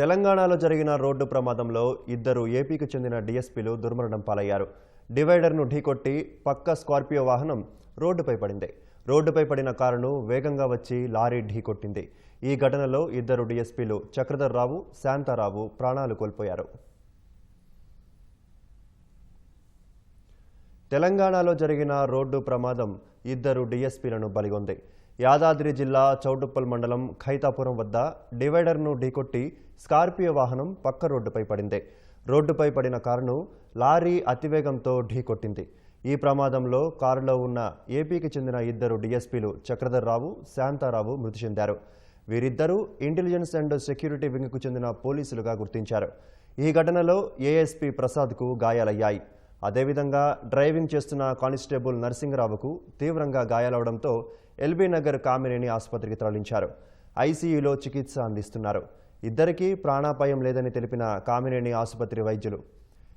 తెలంగాణలో జరిగిన రోడ్డు ప్రమాదంలో ఇద్దరు ఏపీకి చెందిన డీఎస్పీలు దుర్మరణం పాలయ్యారు. డివైడర్ను ఢీకొట్టి పక్క స్కార్పియో వాహనం రోడ్డుపై పడింది. రోడ్డుపై పడిన కారును వేగంగా వచ్చి లారీ ఢీకొట్టింది. ఈ ఘటనలో ఇద్దరు డీఎస్పీలు చక్రధర్ రావు శాంతారావు ప్రాణాలు కోల్పోయారు. తెలంగాణలో జరిగిన రోడ్డు ప్రమాదం ఇద్దరు డీఎస్పీలను బలిగొంది. యాదాద్రి జిల్లా చౌటుప్పల్ మండలం ఖైతాపురం వద్ద డివైడర్ను ఢీకొట్టి స్కార్పియో వాహనం పక్క రోడ్డుపై పడింది. రోడ్డుపై పడిన కారును లారీ అతివేగంతో ఢీకొట్టింది. ఈ ప్రమాదంలో కారులో ఉన్న ఏపీకి చెందిన ఇద్దరు డీఎస్పీలు చక్రధర్ రావు శాంతారావు మృతి చెందారు. వీరిద్దరూ ఇంటెలిజెన్స్ అండ్ సెక్యూరిటీ వింగ్కు చెందిన పోలీసులుగా గుర్తించారు. ఈ ఘటనలో ఏఎస్పీ ప్రసాద్కు గాయాలయ్యాయి. అదేవిధంగా డ్రైవింగ్ చేస్తున్న కానిస్టేబుల్ నర్సింగరావుకు తీవ్రంగా గాయాలవడంతో ఎల్బీ నగర్ కామినేని ఆసుపత్రికి తరలించారు. ఐసీయూలో చికిత్స అందిస్తున్నారు. ఇద్దరికీ ప్రాణాపాయం లేదని తెలిపిన కామినేని ఆసుపత్రి వైద్యులు.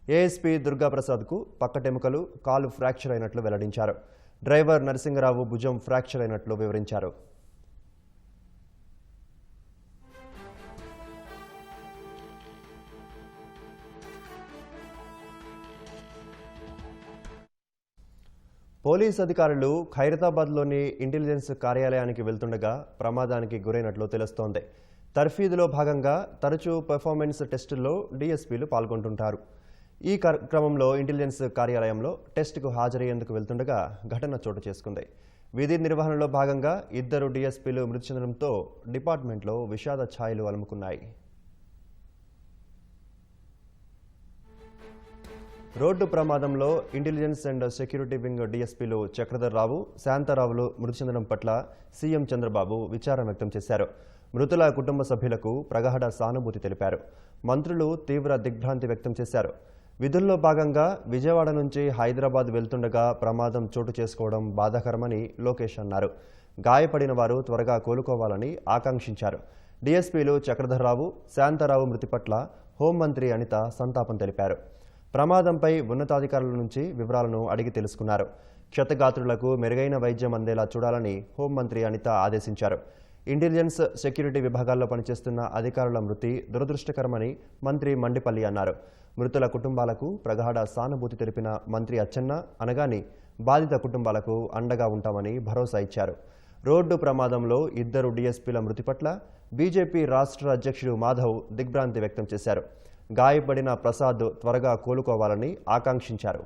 ఏఎస్పీ దుర్గాప్రసాద్కు పక్కటెముకలు కాలు ఫ్రాక్చర్ అయినట్లు వెల్లడించారు. డ్రైవర్ నరసింగరావు భుజం ఫ్రాక్చర్ అయినట్లు వివరించారు. పోలీస్ అధికారులు ఖైరతాబాద్లోని ఇంటెలిజెన్స్ కార్యాలయానికి వెళ్తుండగా ప్రమాదానికి గురైనట్లు తెలుస్తోంది. తర్ఫీదులో భాగంగా తరచూ పెర్ఫార్మెన్స్ టెస్టుల్లో డీఎస్పీలు పాల్గొంటుంటారు. ఈ క్రమంలో ఇంటెలిజెన్స్ కార్యాలయంలో టెస్టుకు హాజరయ్యేందుకు వెళ్తుండగా ఘటన చోటు చేసుకుంది. విధి నిర్వహణలో భాగంగా ఇద్దరు డీఎస్పీలు మృతి చెందడంతో డిపార్ట్మెంట్లో విషాద ఛాయలు అలుముకున్నాయి. రోడ్డు ప్రమాదంలో ఇంటెలిజెన్స్ అండ్ సెక్యూరిటీ వింగ్ డీఎస్పీలు చక్రధర్ రావు శాంతారావులు మృతి చెందడం పట్ల సీఎం చంద్రబాబు విచారం వ్యక్తం చేశారు. మృతుల కుటుంబ సభ్యులకు ప్రగాఢ సానుభూతి తెలిపారు. మంత్రులు తీవ్ర దిగ్భ్రాంతి వ్యక్తం చేశారు. విధుల్లో భాగంగా విజయవాడ నుంచి హైదరాబాద్ వెళ్తుండగా ప్రమాదం చోటు చేసుకోవడం బాధాకరమని లోకేష్ అన్నారు. గాయపడిన వారు త్వరగా కోలుకోవాలని ఆకాంక్షించారు. డీఎస్పీలు చక్రధర్రావు శాంతారావు మృతి పట్ల హోంమంత్రి అనిత సంతాపం తెలిపారు. ప్రమాదంపై ఉన్నతాధికారుల నుంచి వివరాలను అడిగి తెలుసుకున్నారు. క్షతగాత్రులకు మెరుగైన వైద్యం అందేలా చూడాలని హోంమంత్రి అనిత ఆదేశించారు. ఇంటెలిజెన్స్ సెక్యూరిటీ విభాగాల్లో పనిచేస్తున్న అధికారుల మృతి దురదృష్టకరమని మంత్రి మండిపల్లి అన్నారు. మృతుల కుటుంబాలకు ప్రగాఢ సానుభూతి తెలిపిన మంత్రి అచ్చెన్న అనగాని బాధిత కుటుంబాలకు అండగా ఉంటామని భరోసా ఇచ్చారు. రోడ్డు ప్రమాదంలో ఇద్దరు డీఎస్పీల మృతి పట్ల బీజేపీ రాష్ట్ర అధ్యక్షుడు మాధవ్ దిగ్భ్రాంతి వ్యక్తం చేశారు. గాయపడిన ప్రసాద్ త్వరగా కోలుకోవాలని ఆకాంక్షించారు.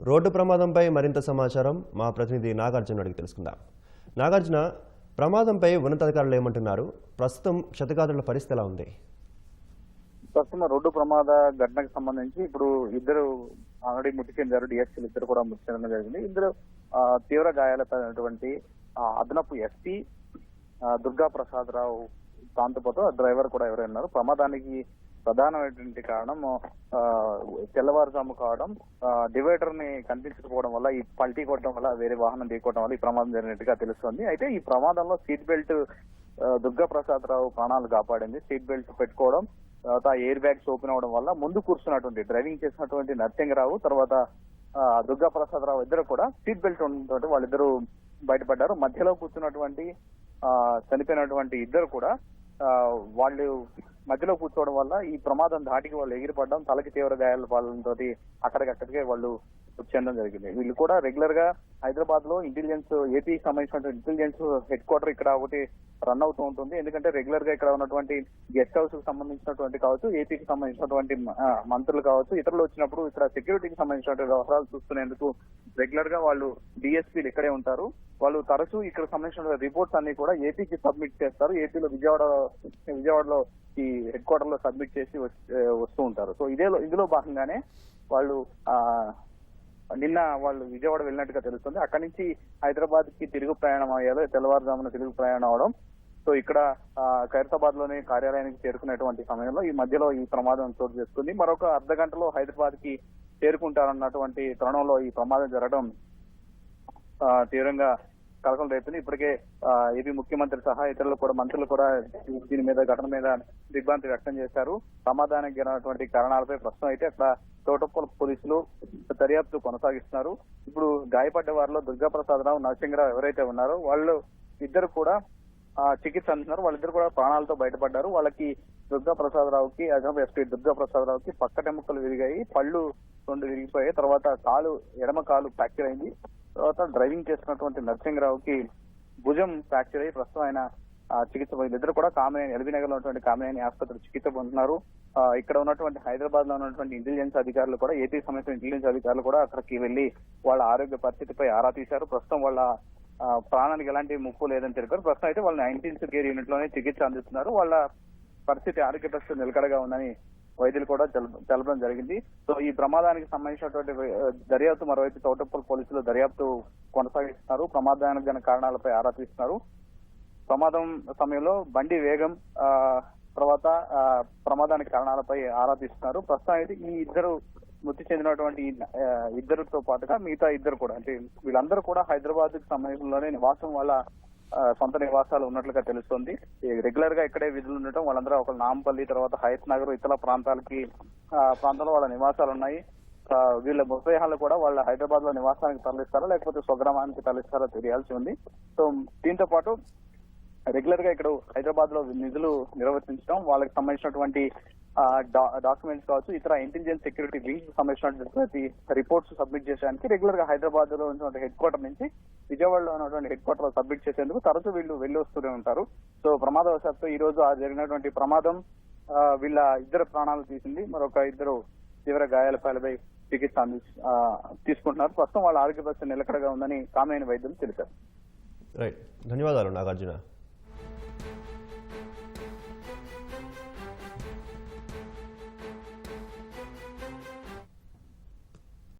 రోడ్డు ప్రమాదంపై మరింత సమాచారం మా ప్రతినిధి నాగార్జున అడిగి తెలుసుకుందాం. నాగార్జున ప్రమాదంపై ఉన్నతాధికారులు ఏమంటున్నారు? ప్రస్తుతం క్షతగాత్రుల పరిస్థితి ఎలా ఉంది? ప్రస్తుతం రోడ్డు ప్రమాద ఘటనకు సంబంధించి ఇప్పుడు ఇద్దరు ఆల్రెడీ మృతి చెందారు. డిఎస్సీలు ఇద్దరు కూడా మృతి చెందడం జరిగింది. ఇద్దరు తీవ్ర గాయాలైనటువంటి అదనపు ఎస్పీ దుర్గా ప్రసాద్ రావు దాంతోపాటు డ్రైవర్ కూడా ఎవరైనా ఉన్నారు. ప్రమాదానికి ప్రధానమైనటువంటి కారణం తెల్లవారుజాము కావడం డివైడర్ని కనిపించకపోవడం వల్ల ఈ పల్టీ కొట్టడం వల్ల వేరే వాహనం ఢీకొట్టడం వల్ల ఈ ప్రమాదం జరిగినట్టుగా తెలుస్తుంది. అయితే ఈ ప్రమాదంలో సీట్ బెల్ట్ దుర్గా ప్రసాద్ రావు ప్రాణాలు కాపాడింది. సీట్ బెల్ట్ పెట్టుకోవడం తర్వాత ఎయిర్ బ్యాగ్స్ ఓపెన్ అవడం వల్ల ముందు కూర్చున్నటువంటి డ్రైవింగ్ చేసినటువంటి నరసింగరావు తర్వాత దుర్గా ప్రసాద్ రావు ఇద్దరు కూడా సీట్ బెల్ట్ ఉన్నటువంటి వాళ్ళిద్దరూ బయటపడ్డారు. మధ్యలో కూర్చున్నటువంటి చనిపోయినటువంటి ఇద్దరు కూడా వాళ్ళు మధ్యలో కూర్చోవడం వల్ల ఈ ప్రమాదం ధాటికి వాళ్ళు ఎగిరిపడడం తలకి తీవ్ర గాయాల పాలనతో అక్కడికక్కడికే వాళ్ళు చేయడం జరిగింది. వీళ్ళు కూడా రెగ్యులర్గా హైదరాబాద్లో ఇంటెలిజెన్స్ ఏపీకి సంబంధించినటువంటి ఇంటెలిజెన్స్ హెడ్ క్వార్టర్ ఇక్కడ ఒకటి రన్ అవుతూ ఉంటుంది. ఎందుకంటే రెగ్యులర్గా ఇక్కడ ఉన్నటువంటి గెస్ట్ హౌస్కు సంబంధించినటువంటి కావచ్చు ఏపీకి సంబంధించినటువంటి మంత్రులు కావచ్చు ఇతరులు వచ్చినప్పుడు ఇక్కడ సెక్యూరిటీకి సంబంధించినటువంటి వ్యవహారాలు చూస్తున్నందుకు రెగ్యులర్గా వాళ్ళు డిఎస్పీలు ఇక్కడే ఉంటారు. వాళ్ళు తరచూ ఇక్కడ సంబంధించిన రిపోర్ట్స్ అన్ని కూడా ఏపీకి సబ్మిట్ చేస్తారు. ఏపీలో విజయవాడ విజయవాడలో ఈ హెడ్ క్వార్టర్లో సబ్మిట్ చేసి వస్తూ ఉంటారు. సో ఇదే ఇందులో భాగంగానే వాళ్ళు ఆ నిన్న వాళ్ళు విజయవాడ వెళ్ళినట్టుగా తెలుస్తుంది. అక్కడి నుంచి హైదరాబాద్కి తిరుగు ప్రయాణం అయ్యారు. తెల్లవారుజామున తిరుగు ప్రయాణం అవడం. సో ఇక్కడ ఖైరతాబాద్లోని కార్యాలయానికి చేరుకునేటువంటి సమయంలో ఈ మధ్యలో ఈ ప్రమాదం చోటు చేసుకుంది. మరొక అర్ధ గంటలో హైదరాబాద్కి చేరుకుంటారన్నటువంటి తరుణంలో ఈ ప్రమాదం జరగడం తీవ్రంగా కలకలం రేపుతుంది ఇప్పటికే ఏపీ ముఖ్యమంత్రి సహా ఇతరులు కూడా మంత్రులు కూడా దీని మీద ఘటన మీద దిగ్భ్రాంతి వ్యక్తం చేశారు. సమాధానానికి జరిగినటువంటి కారణాలపై ప్రస్తుతం అయితే అక్కడ తోటపల్లి పోలీసులు దర్యాప్తు కొనసాగిస్తున్నారు. ఇప్పుడు గాయపడ్డ వారిలో దుర్గా ప్రసాద్ రావు నరసింహరావు ఎవరైతే ఉన్నారో వాళ్ళు ఇద్దరు కూడా చికిత్స అందిస్తున్నారు. వాళ్ళిద్దరు కూడా ప్రాణాలతో బయటపడ్డారు. వాళ్ళకి దుర్గా ప్రసాదరావుకి అదనపు ఎస్పీ దుర్గా ప్రసాదరావుకి పక్కటెముకలు విరిగాయి. పళ్ళు రెండు విరిగిపోయాయి. తర్వాత కాలు ఎడమ కాలు ఫ్రాక్చర్ అయింది. తర్వాత డ్రైవింగ్ చేస్తున్నటువంటి నరసింహరావుకి భుజం ఫ్రాక్చర్ అయ్యి ప్రస్తుతం ఆయన చికిత్స పొంది ఇద్దరు కూడా కామినేని ఎల్బీ నగర్లో ఉన్నటువంటి కామినేని ఆసుపత్రి చికిత్స పొందుతున్నారు. ఇక్కడ ఉన్నటువంటి హైదరాబాద్లో ఉన్నటువంటి ఇంటెలిజెన్స్ అధికారులు కూడా ఏపీ సమేత ఇంటెలిజెన్స్ అధికారులు కూడా అక్కడికి వెళ్ళి వాళ్ళ ఆరోగ్య పరిస్థితిపై ఆరా తీశారు. ప్రస్తుతం వాళ్ళ ప్రాణానికి ఎలాంటి ముప్పు లేదని తెలిపారు. ప్రస్తుతం అయితే వాళ్ళు నైన్టీన్త్ కేర్ యూనిట్లోనే చికిత్స అందిస్తున్నారు. వాళ్ళ పరిస్థితి ఆరోగ్య పరిస్థితి నిలకడగా ఉందని వైద్యులు కూడా తెలపడం జరిగింది. సో ఈ ప్రమాదానికి సంబంధించినటువంటి దర్యాప్తు మరోవైపు తోటపల్లి పోలీసులు దర్యాప్తు కొనసాగిస్తున్నారు. ప్రమాదానికి గల కారణాలపై ఆరా తీస్తున్నారు. ప్రమాదం సమయంలో బండి వేగం తర్వాత ప్రమాదానికి కారణాలపై ఆరా తీస్తున్నారు. ప్రస్తుతం అయితే ఈ ఇద్దరు మృతి చెందినటువంటి ఇద్దరుతో ఇద్దరితో పాటుగా మిగతా ఇద్దరు కూడా అంటే వీళ్ళందరూ కూడా హైదరాబాద్ సమయంలోనే సమీపంలోనే నివాసం వాళ్ళ సొంత నివాసాలు ఉన్నట్లుగా తెలుస్తుంది. రెగ్యులర్గా ఇక్కడే విధులు ఉండటం వాళ్ళందరూ ఒక నాంపల్లి తర్వాత హయత్ నగర్ ఇతర ప్రాంతాలకి ప్రాంతంలో వాళ్ళ నివాసాలు ఉన్నాయి వీళ్ళ మృతదేహాలు కూడా వాళ్ళ హైదరాబాద్లో నివాసానికి తరలిస్తారా లేకపోతే స్వగ్రామానికి తరలిస్తారో తెలియాల్సి ఉంది. సో దీంతో పాటు రెగ్యులర్గా ఇక్కడ హైదరాబాద్లో నిధులు నిర్వర్తించడం వాళ్ళకి సంబంధించినటువంటి డాక్యుమెంట్స్ కావచ్చు ఇతర ఇంటెలిజెన్స్ సెక్యూరిటీ వింగ్ సంబంధించినటువంటి రిపోర్ట్స్ సబ్మిట్ చేసేదానికి రెగ్యులర్గా హైదరాబాద్లో ఉన్నటువంటి హెడ్ క్వార్టర్ నుంచి విజయవాడలో ఉన్నటువంటి హెడ్ క్వార్టర్ సబ్మిట్ చేసేందుకు తరచూ వీళ్ళు వెళ్ళి వస్తూనే ఉంటారు. సో ప్రమాదవశాత్తు ఈ రోజు ఆ జరిగినటువంటి ప్రమాదం వీళ్ళ ఇద్దరు ప్రాణాలు తీసింది. మరొక ఇద్దరు తీవ్ర గాయాల పాలపై చికిత్స అంది తీసుకుంటున్నారు. ప్రస్తుతం వాళ్ళ ఆరోగ్య పరిస్థితి నిలకడగా ఉందని కామైన వైద్యులు తెలిపారు. రైట్ ధన్యవాదాలు నాగార్జున.